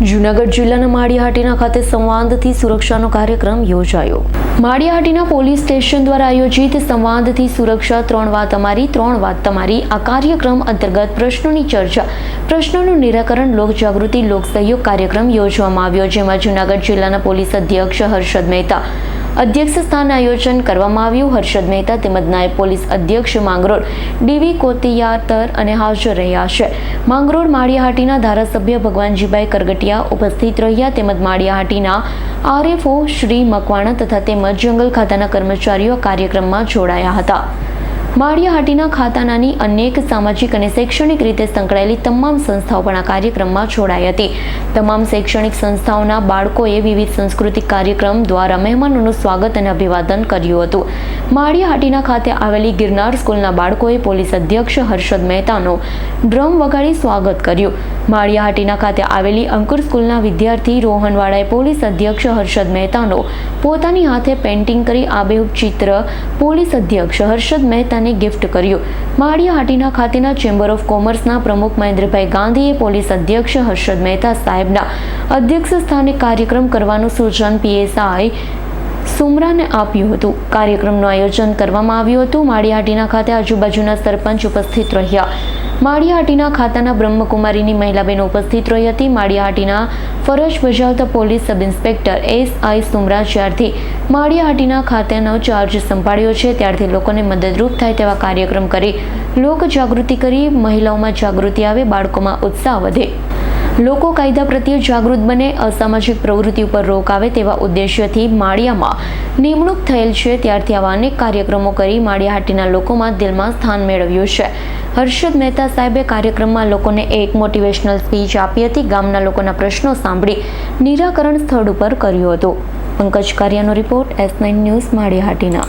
જૂનાગઢ જિલ્લાના માળિયાહાટીના ખાતે સંવાદથી સુરક્ષાનો કાર્યક્રમ યોજાયો. માળિયાહાટીના પોલીસ સ્ટેશન દ્વારા આયોજિત સંવાદથી સુરક્ષા ત્રણ વાત અમારી, ત્રણ વાત તમારી. આ કાર્યક્રમ અંતર્ગત પ્રશ્નોની ચર્ચા, પ્રશ્નોનું નિરાકરણ, લોકજાગૃતિ, લોકસહયોગ કાર્યક્રમ યોજવામાં આવ્યો, જેમાં જૂનાગઢ જિલ્લાના પોલીસ અધ્યક્ષ હર્ષદ મહેતા અધ્યક્ષ સ્થાન આયોજન કરવામાં આવ્યું. હર્ષદ મહેતા તેમજ નાયબ પોલીસ અધ્યક્ષ માંગરોળ ડીવી કોતિયાતર અને હાજર રહ્યા છે. માંગરોળ માળિયાહાટીના ધારાસભ્ય ભગવાનજીભાઈ કરગટિયા ઉપસ્થિત રહ્યા તેમજ માળિયાહાટીના આરએફઓ શ્રી મકવાણા તથા તેમજ જંગલ ખાતાના કર્મચારીઓ કાર્યક્રમમાં જોડાયા હતા. માળિયાહાટીના ખાતાનાની અનેક સામાજિક અને શૈક્ષણિક રીતે સંકળાયેલી તમામ સંસ્થાઓ પણ આ કાર્યક્રમમાં જોડાઈ હતી. તમામ શૈક્ષણિક સંસ્થાઓના બાળકોએ વિવિધ સાંસ્કૃતિક કાર્યક્રમ દ્વારા મહેમાનોનું સ્વાગત અને અભિવાદન કર્યું હતું. માળિયાહાટીના ખાતે આવેલી ગિરનાર સ્કૂલના બાળકોએ પોલીસ અધ્યક્ષ હર્ષદ મહેતાનો ડ્રમ વગાડી સ્વાગત કર્યું. માળિયાહાટીના ખાતે આવેલી અંકુર સ્કૂલના વિદ્યાર્થી રોહનવાળાએ પોલીસ અધ્યક્ષ હર્ષદ મહેતાનો પોતાની હાથે પેઇન્ટિંગ કરી આબેહૂબ ચિત્ર પોલીસ અધ્યક્ષ હર્ષદ મહેતાને ગિફ્ટ કર્યું. માળિયાહાટીના ખાતેના ચેમ્બર ઓફ કોમર્સના પ્રમુખ મહેન્દ્રભાઈ ગાંધીએ પોલીસ અધ્યક્ષ હર્ષદ મહેતા સાહેબના અધ્યક્ષ સ્થાને કાર્યક્રમ કરવાનું સૂચન પીએસઆઈ સુમરાને આપ્યું હતું. કાર્યક્રમનું આયોજન કરવામાં આવ્યું હતું. માળિયાહાટીના ખાતે આજુબાજુના સરપંચ ઉપસ્થિત રહ્યા. માળિયાહાટીના ખાતાના બ્રહ્મકુમારીની મહિલાબેન ઉપસ્થિત રહી હતી. માળિયાહાટીના ફરજ બજાવતા પોલીસ સબ ઇન્સ્પેક્ટર એસ આઈ સુમરા જ્યારથી માળિયાહાટીના ખાતાનો ચાર્જ સંભાળ્યો છે, ત્યારથી લોકોને મદદરૂપ થાય તેવા કાર્યક્રમ કરી લોક જાગૃતિ કરી, મહિલાઓમાં જાગૃતિ આવે, બાળકોમાં ઉત્સાહ વધે. લોકો કાયદા પ્રત્યે જાગૃત બને, અસામાજિક પ્રવૃત્તિ ઉપર રોક આવે તેવા ઉદ્દેશ્યથી માળિયામાં નિમણૂક થયેલ છે. ત્યારથી આવા અનેક કાર્યક્રમો કરી માળિયાહાટીના લોકોમાં દિલમાં સ્થાન મેળવ્યું છે. હર્ષદ મહેતા સાહેબે કાર્યક્રમમાં લોકોને એક મોટિવેશનલ સ્પીચ આપી હતી. ગામના લોકોના પ્રશ્નો સાંભળી નિરાકરણ સ્થળ ઉપર કર્યું હતું. પંકજ કારિયાનો report S nine news Maliya Hatina.